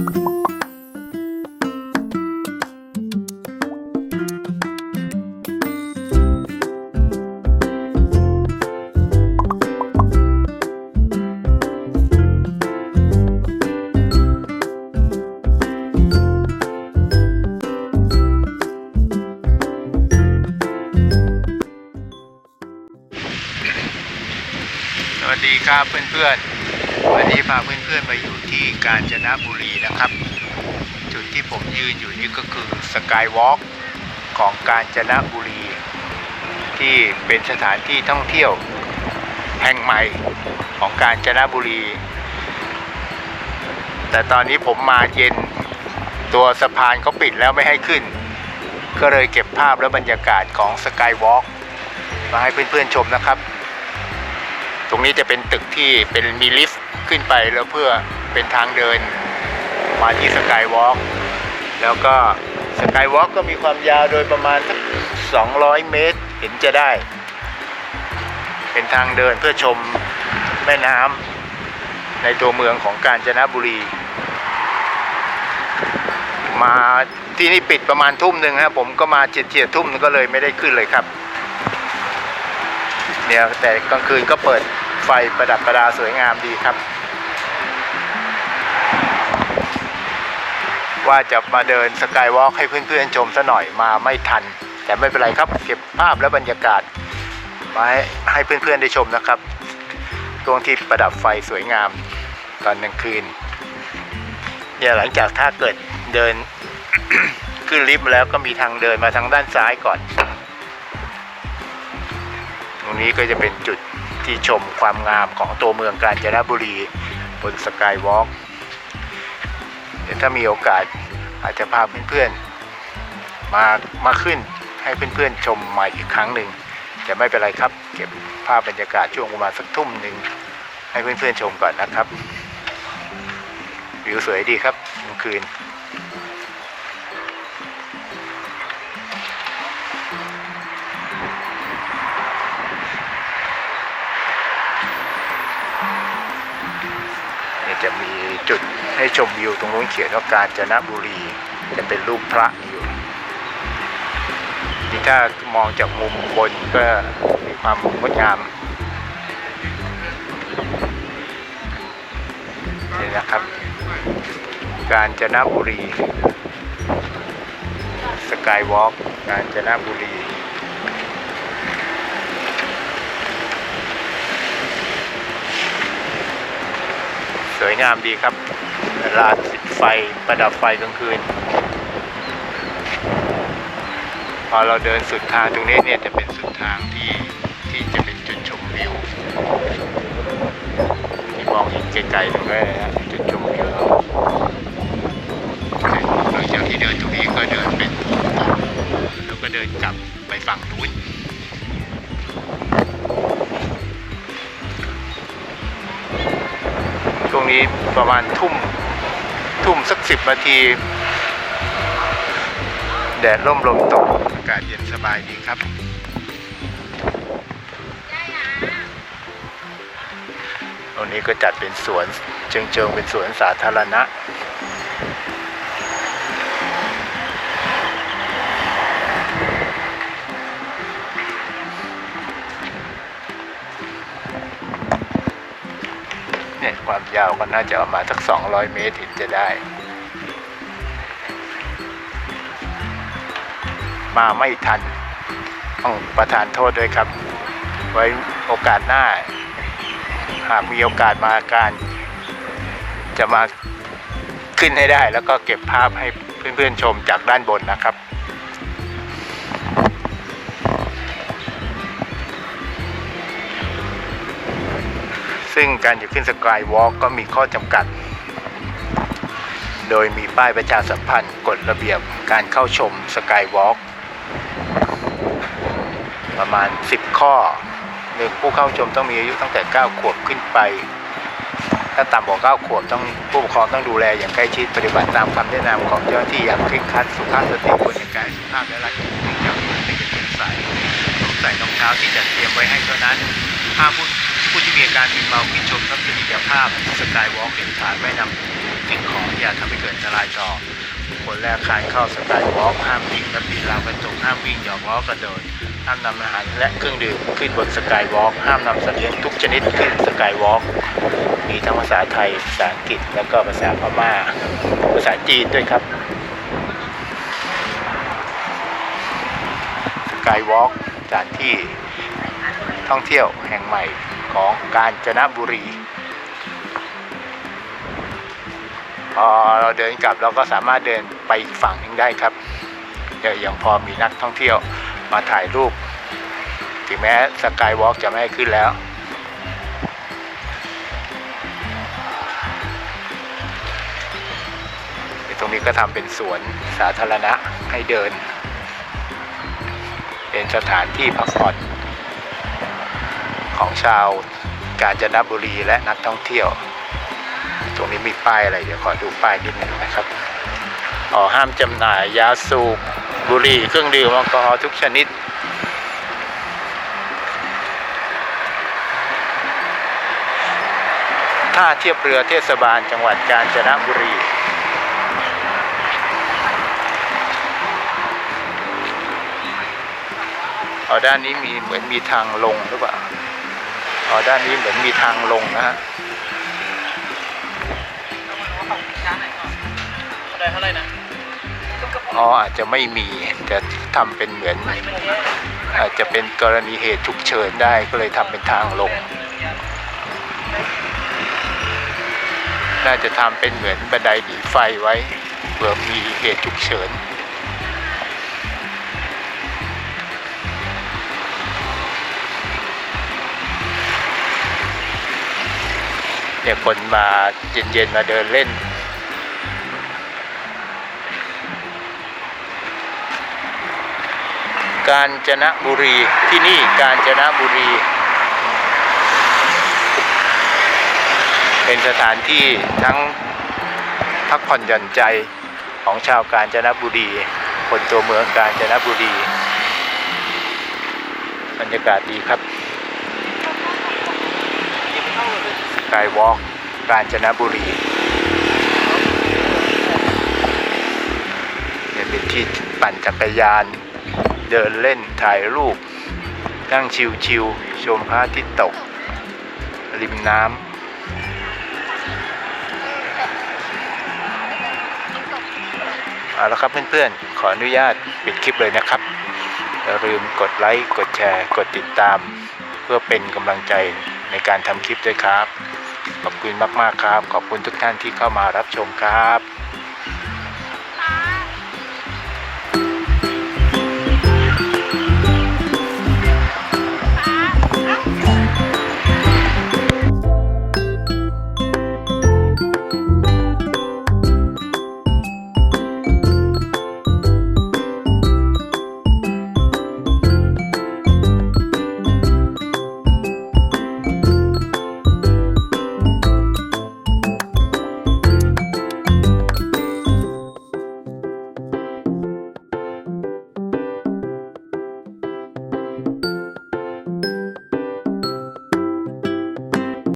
สวัสดีครับเพื่อนๆ วันนี้พาเพื่อนๆมาอยู่ที่กาญจนบุรี นะครับ จุดที่ผมยืนอยู่นี่ก็คือสกายวอล์กของกาญจนบุรี ที่เป็นสถานที่ท่องเที่ยวแห่งใหม่ของกาญจนบุรี แต่ตอนนี้ผมมาเย็นตัวสะพานเขาปิดแล้วไม่ให้ขึ้น ก็เลยเก็บภาพและบรรยากาศของสกายวอล์กมาให้เพื่อนๆชมนะครับ ตรงนี้จะเป็นตึกที่เป็นมีลิฟต์ขึ้นไปแล้วเพื่อเป็นทางเดิน มาที่สกายวอล์กแล้วก็สกายวอล์กก็มีความยาวโดยประมาณสัก200 เมตรเห็นจะได้ เป็นทางเดินเพื่อชมแม่น้ำในตัวเมืองของกาญจนบุรี มาที่นี่ปิดประมาณทุ่มหนึ่งครับผมก็มาเฉียดๆทุ่มก็เลยไม่ได้ขึ้นเลยครับเนี่ยแต่กลางคืนก็เปิดไฟประดับประดาสวยงามดีครับ ว่าจะมาเดินสกายวอล์กให้เพื่อนๆชมซะหน่อยมาไม่ทัน แต่ไม่เป็นไรครับ เก็บภาพและบรรยากาศมาให้ให้เพื่อนๆได้ชมนะครับตรงที่ประดับไฟสวยงามตอนกลางคืนเนี่ยหลังจากถ้าเกิดเดินขึ้นลิฟต์แล้วก็มีทางเดินมาทางด้านซ้ายก่อน ตรงนี้ก็จะเป็นจุดที่ชมความงามของตัวเมืองกาญจนบุรีบนสกายวอล์กถ้ามีโอกาส อาจจะพาเพื่อนๆมามาขึ้นให้เพื่อนๆชมใหม่อีกครั้งหนึ่งแต่ไม่เป็นไรครับ เก็บภาพบรรยากาศช่วงประมาณสักทุ่มหนึ่งให้เพื่อนๆชมก่อนนะครับ วิวสวยดีครับกลางคืน จะมีจุดให้ชมวิวตรงนู้นเขียนว่ากาญจนบุรีจะเป็นรูปพระอยู่นี่ถ้ามองจากมุมบนก็มีความงดงามนี่นะครับ กาญจนบุรีสกายวอล์กกาญจนบุรี สวยงามดีครับลานติดไฟประดับไฟกลางคืน พอเราเดินสุดทางตรงนี้เนี่ยจะเป็นสุดทางที่ที่จะเป็นจุดชมวิวที่มองเห็นไกลๆตรงนี้นะ มาณทุ่มทุ่มสักสิบนาที แดดร่มลมตกอากาศเย็นสบายดีครับ ตรงนี้ก็จัดเป็นสวนเชิงเชิงเป็นสวนสาธารณะ ยามยาวก็น่าจะประมาณสัก 200 เมตรถึงจะได้ มาไม่ทัน ต้องประทานโทษด้วยครับ ไว้โอกาสหน้า หากมีโอกาสมาการ จะมาขึ้นให้ได้แล้วก็เก็บภาพให้เพื่อนๆชมจากด้านบนนะครับ ซึ่งการอยู่ขึ้นสกายวอล์กก็มีข้อจำกัด โดยมีป้ายประชาสัมพันธ์กฎระเบียบการเข้าชมสกายวอล์กประมาณ 10 ข้อหนึ่งผู้เข้าชมต้องมีอายุตั้งแต่ 9 ขวบขึ้นไป ถ้าต่ำกว่า 9 ขวบต้องผู้ปกครองต้องดูแลอย่างใกล้ชิดปฏิบัติตามคำแนะนำของเจ้าหน้าที่อย่างเคร่งครัดสุภาพสตรีควรแต่งกายสุภาพและรัดกุมเนื่งจากไม่จะเป็นใส่สวมใส่รองเท้าที่จัดเตรียมไว้ให้เท่านั้น ห้ามผู้ผู้ที่มีอาการมึนเมาขึ้นชมทัศนียภาพสกายวอล์กเด็ดขาดไม่นำสิ่งของที่าทำให้เกิดอันตรายต่อบุคคลและอาคารเข้าสกายวอล์กห้ามวิ่งและปีนราวกระจกห้ามวิ่งหยอกล้อกระโดดห้ามนำอาหารและเครื่องดื่มขึ้นบนสกายวอล์กห้ามนำสัตว์เลี้ยงทุกชนิดขึ้นสกายวอล์กมีทั้งภาษาไทยภาษาอังกฤษแล้วก็ภาษาพม่าภาษาจีนด้วยครับสกายวอล์กสถานที่ ท่องเที่ยวแห่งใหม่ของกาญจนบุรีพอเราเดินกลับเราก็สามารถเดินไปอีกฝั่งหนึงได้ครับเดี๋ยวยังพอมีนักท่องเที่ยวมาถ่ายรูป ถึงแม้สกายวอล์กจะไม่ให้ขึ้นแล้ว ตรงนี้ก็ทำเป็นสวนสาธารณะให้เดิน เป็นสถานที่พักผ่อน ของชาวกาญจนบุรีและนักท่องเที่ยว ตรงนี้มีป้ายอะไร เดี๋ยวขอดูป้ายนิดหนึ่งนะครับอ๋อห้ามจำหน่ายยาสูบบุหรี่เครื่องดื่มแอลกอฮอล์ทุกชนิดท่าเทียบเรือเทศบาลจังหวัดกาญจนบุรีเอ๋อด้านนี้มีเหมือนมีทางลงหรือเปล่า อ๋อด้านนี้เหมือนมีทางลงนะฮะได้เท่าไหร่นะอ๋ออาจจะไม่มีแต่ทำเป็นเหมือน อาจจะเป็นกรณีเหตุฉุกเฉินได้ก็เลยทำเป็นทางลง น่าจะทำเป็นเหมือนบันไดหนีไฟไว้เผื่อมีเหตุฉุกเฉิน เนี่ยคนมาเย็นๆมาเดินเล่น กาญจนบุรีที่นี่กาญจนบุรี เป็นสถานที่ทั้งพักผ่อนหย่อนใจของชาวกาญจนบุรี คนตัวเมืองกาญจนบุรี บรรยากาศดีครับ สกายวอล์กกาญจนบุรีเนี่ยเป็นที่ปั่นจักรยาน เดินเล่นถ่ายรูป นั่งชิวๆชมพระอาทิตย์ตก ริมน้ำเอาละครับเพื่อนๆ ขออนุญาตปิดคลิปเลยนะครับ อย่าลืมกดไลค์ กดแชร์ กดติดตาม เพื่อเป็นกำลังใจ ในการทำคลิปด้วยครับ ขอบคุณมากๆครับ ขอบคุณทุกท่านที่เข้ามารับชมครับ